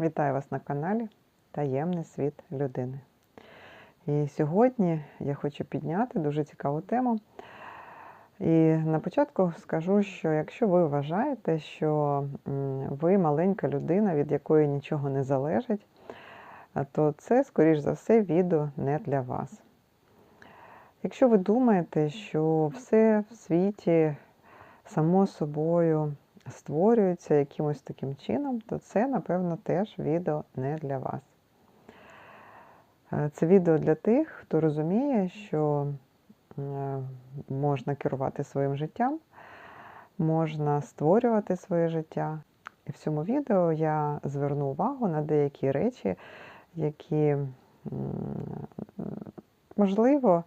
Вітаю вас на каналі Таємний світ людини. І сьогодні я хочу підняти дуже цікаву тему. І на початку скажу, що якщо ви вважаєте, що ви маленька людина, від якої нічого не залежить, то це, скоріш за все, відео не для вас. Якщо ви думаєте, що все в світі само собою створюється якимось таким чином, то це, напевно, теж відео не для вас. Е, Це відео для тих, хто розуміє, що е, можна керувати своїм життям, можна створювати своє життя. І в цьому відео я зверну увагу на деякі речі, які, можливо,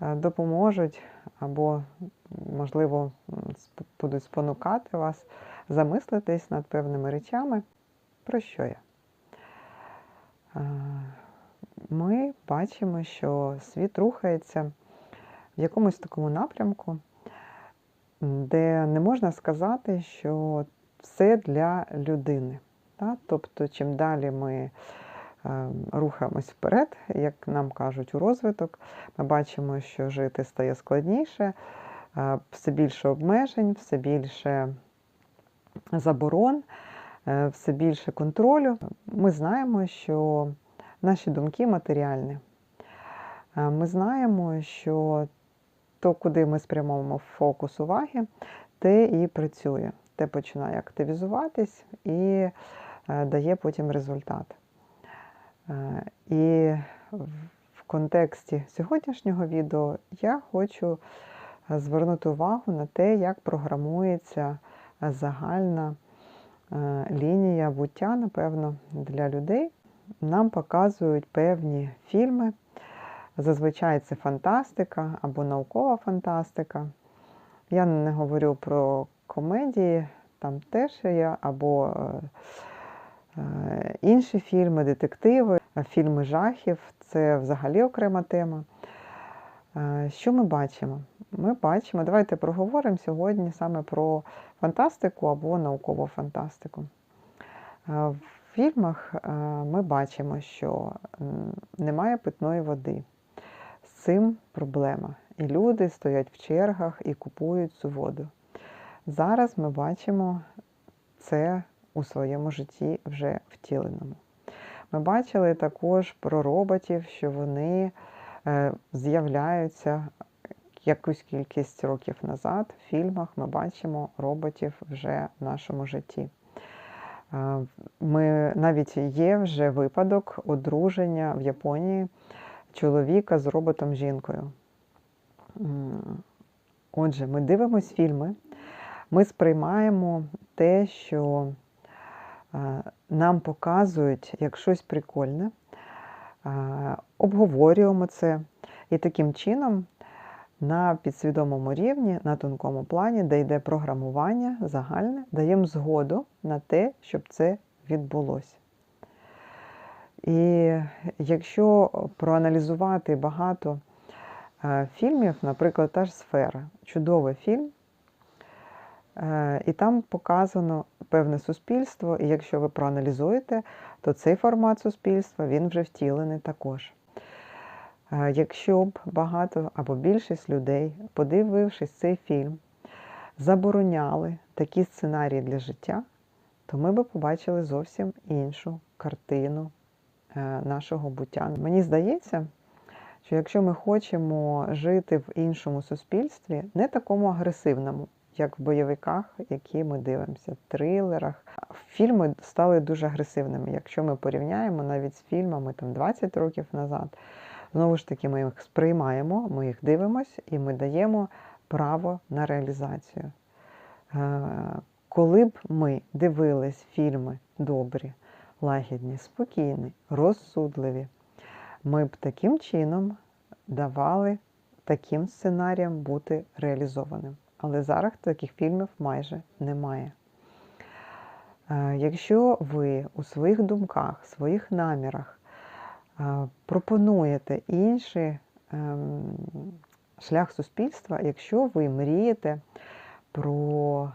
допоможуть або, можливо, будуть спонукати вас замислитись над певними речами. Про що я? Е, Ми бачимо, що світ рухається в якомусь такому напрямку, де не можна сказати, що все для людини. Тобто, чим далі ми е, рухаємось вперед, як нам кажуть, у розвиток, ми бачимо, що жити стає складніше, е, все більше обмежень, все більше заборон, е, все більше контролю. Ми знаємо, що наші думки матеріальні. Е, Ми знаємо, що то, куди ми спрямовуємо фокус уваги, те і працює, те починає активізуватись і е, дає потім результат. Е, І в контексті сьогоднішнього відео я хочу е, звернути увагу на те, як програмується е, загальна лінія буття, напевно, для людей. Нам показують певні фільми. Зазвичай це фантастика або наукова фантастика. Я не говорю про комедії, там теж є, або інші фільми, детективи, фільми жахів це взагалі окрема тема. Е, Що ми бачимо? Ми бачимо, давайте проговоримо сьогодні саме про фантастику або наукову фантастику. Е, В фільмах е, ми бачимо, що немає питної води. З цим проблема. І люди стоять в чергах і купують цю воду. Зараз ми бачимо це у своєму житті вже втіленому. Ми бачили також про роботів, що вони е, з'являються якусь кількість років назад. В фільмах ми бачимо роботів вже в нашому житті. Е, Ми навіть є вже випадок одруження в Японії чоловіка з роботом жінкою. Отже, ми дивимось фільми, ми сприймаємо те, що нам показують як щось прикольне, обговорюємо це, і таким чином на підсвідомому рівні, на тонкому плані, де йде програмування загальне, даємо згоду на те, щоб це відбулося. І якщо проаналізувати багато фільмів, наприклад, та ж сфера, чудовий фільм, і там показано певне суспільство, і якщо ви проаналізуєте, то цей формат суспільства він вже втілений також. Е, Якщо б багато або більшість людей, подивившись цей фільм, забороняли такі сценарії для життя, то ми б побачили зовсім іншу картину е, нашого буття. Мені здається, що якщо ми хочемо жити в іншому суспільстві, не такому агресивному, як в бойовиках, які ми дивимося, трилерах, фільми стали дуже агресивними. Якщо ми порівняємо навіть з фільмами там 20 років назад, знову ж таки, ми їх сприймаємо, ми їх дивимося і ми даємо право на реалізацію. Е, Коли б ми дивились фільми добрі, лагідні, спокійні, розсудливі, ми б таким чином давали таким сценаріям бути реалізованим. Але зараз таких фільмів майже немає. Е, Якщо ви у своїх думках, своїх намірах е, пропонуєте інший ем, шлях суспільства, якщо ви мрієте про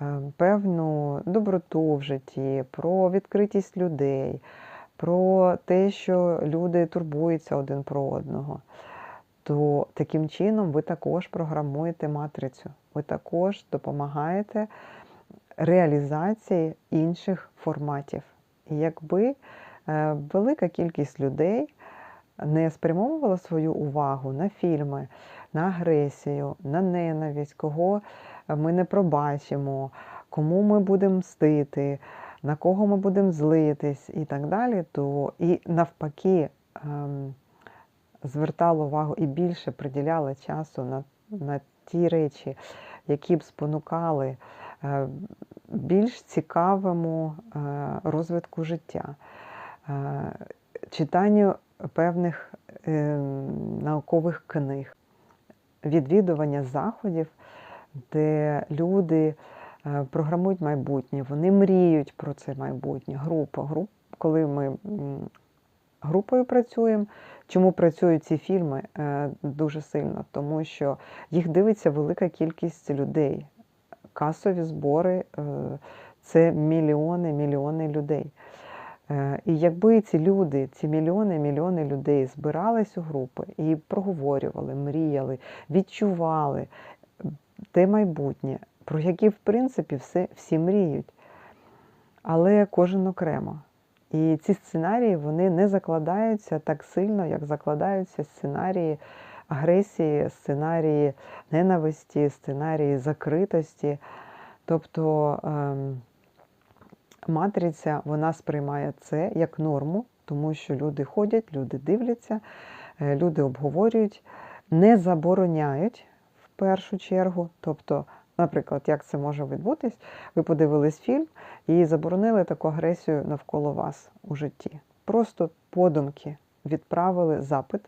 е, певну доброту в житті, про відкритість людей, про те, що люди турбуються один про одного, то таким чином ви також програмуєте матрицю, ви також допомагаєте реалізації інших форматів. І якби е, велика кількість людей не спрямовувала свою увагу на фільми, на агресію, на ненависть, кого ми не пробачимо, кому ми будемо мстити, на кого ми будемо злитись і так далі, то і навпаки ем, звертала увагу і більше приділяла часу на, на ті речі, які б спонукали е, більш цікавому е, розвитку життя, е, читанню певних наукових книг, відвідування заходів, де люди програмують майбутнє, вони мріють про це майбутнє. Група, груп, коли ми групою працюємо. Чому працюють ці фільми дуже сильно? Тому що їх дивиться велика кількість людей касові збори е, це мільйони, мільйони людей. Е, і якби ці люди, ці мільйони, мільйони людей збирались у групи і проговорювали, мріяли, відчували те майбутнє, про яке, в принципі, все, всі мріють, але кожен окремо. І ці сценарії вони не закладаються так сильно, як закладаються сценарії агресії, сценарії ненависті, сценарії закритості. Тобто ем, матриця вона сприймає це як норму, тому що люди ходять, люди дивляться, е, люди обговорюють, не забороняють в першу чергу. тобто Наприклад, як це може відбутись, ви подивились фільм і заборонили таку агресію навколо вас у житті. Просто подумки відправили запит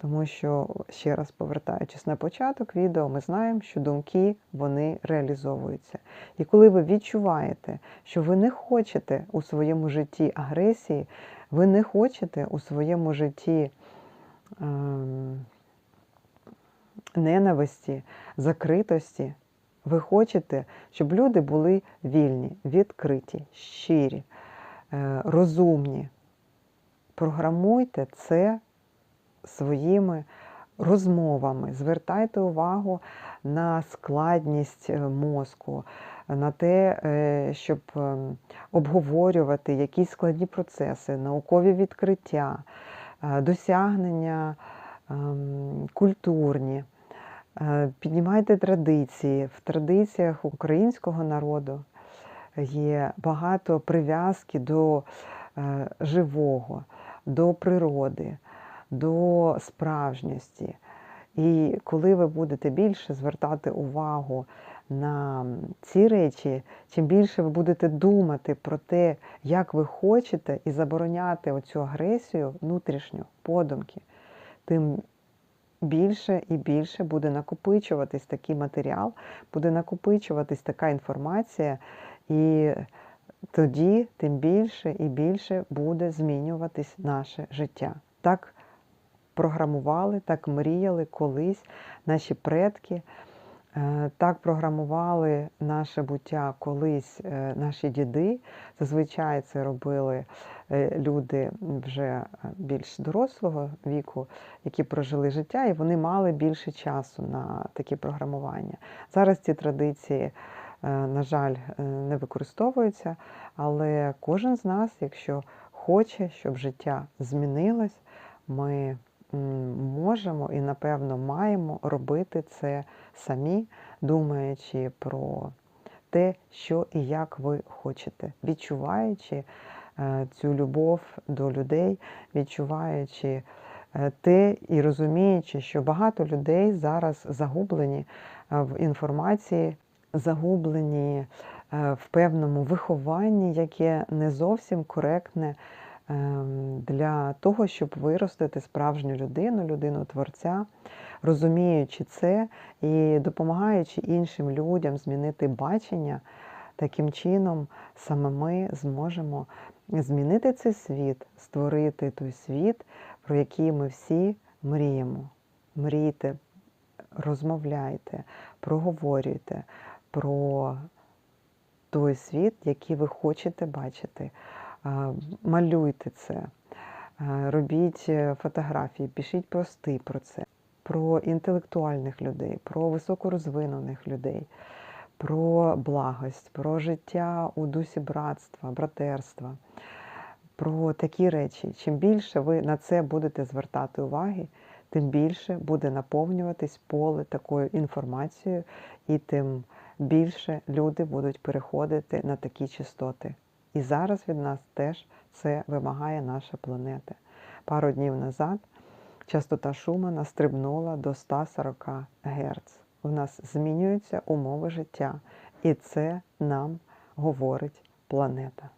тому що, ще раз повертаючись на початок відео, ми знаємо, що думки вони реалізовуються. І коли ви відчуваєте, що ви не хочете у своєму житті агресії, ви не хочете у своєму житті ем, ненависті, закритості, ви хочете, щоб люди були вільні, відкриті, щирі, е, розумні. Програмуйте це своїми розмовами. Звертайте увагу на складність е, мозку, на те, е, щоб обговорювати якісь складні процеси, наукові відкриття, досягнення ем, культурні. Піднімайте традиції. В традиціях українського народу є багато прив'язки до живого, до природи до справжньості. І коли ви будете більше звертати увагу на ці речі, чим більше ви будете думати про те, як ви хочете, і забороняти оцю агресію внутрішню подумки, тим більше і більше буде накопичуватись такий матеріал, буде накопичуватись така інформація, і тоді тим більше і більше буде змінюватись наше життя. Так програмували, так мріяли колись наші предки, так програмували наше буття колись е, наші діди. Зазвичай це робили е, люди вже більш дорослого віку, які прожили життя, і вони мали більше часу на такі програмування. Зараз ці традиції. На жаль, не використовуються, але кожен з нас, якщо хоче, щоб життя змінилось, ми можемо і, напевно, маємо робити це самі, думаючи про те, що і як ви хочете, відчуваючи е, цю любов до людей, відчуваючи е, те і розуміючи, що багато людей зараз загублені е, в інформації, загублені в певному вихованні, яке не зовсім коректне. Ем, для того, щоб виростити справжню людину, людину творця, розуміючи це і допомагаючи іншим людям змінити бачення, таким чином саме ми зможемо змінити цей світ, створити той світ, про який ми всі мріємо. Мрійте, розмовляйте, проговорюйте про той світ, який ви хочете бачити. Малюйте це, робіть е, фотографії, пишіть пости про це, про інтелектуальних людей, про високорозвинених людей, про благость, про життя у дусі братства, братерства, про такі речі. Чим більше ви на це будете звертати уваги, тим більше буде наповнюватись поле такою інформацією, і тим більше люди будуть переходити на такі частоти. І зараз від нас теж це вимагає наша планета. Пару днів назад частота Шумана стрибнула до 140 Гц. У нас змінюються умови життя, і це нам говорить планета.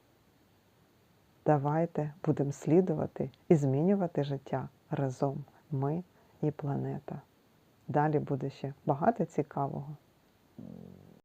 Давайте будемо слідувати і змінювати життя разом. Ми і планета. Далі буде ще багато цікавого.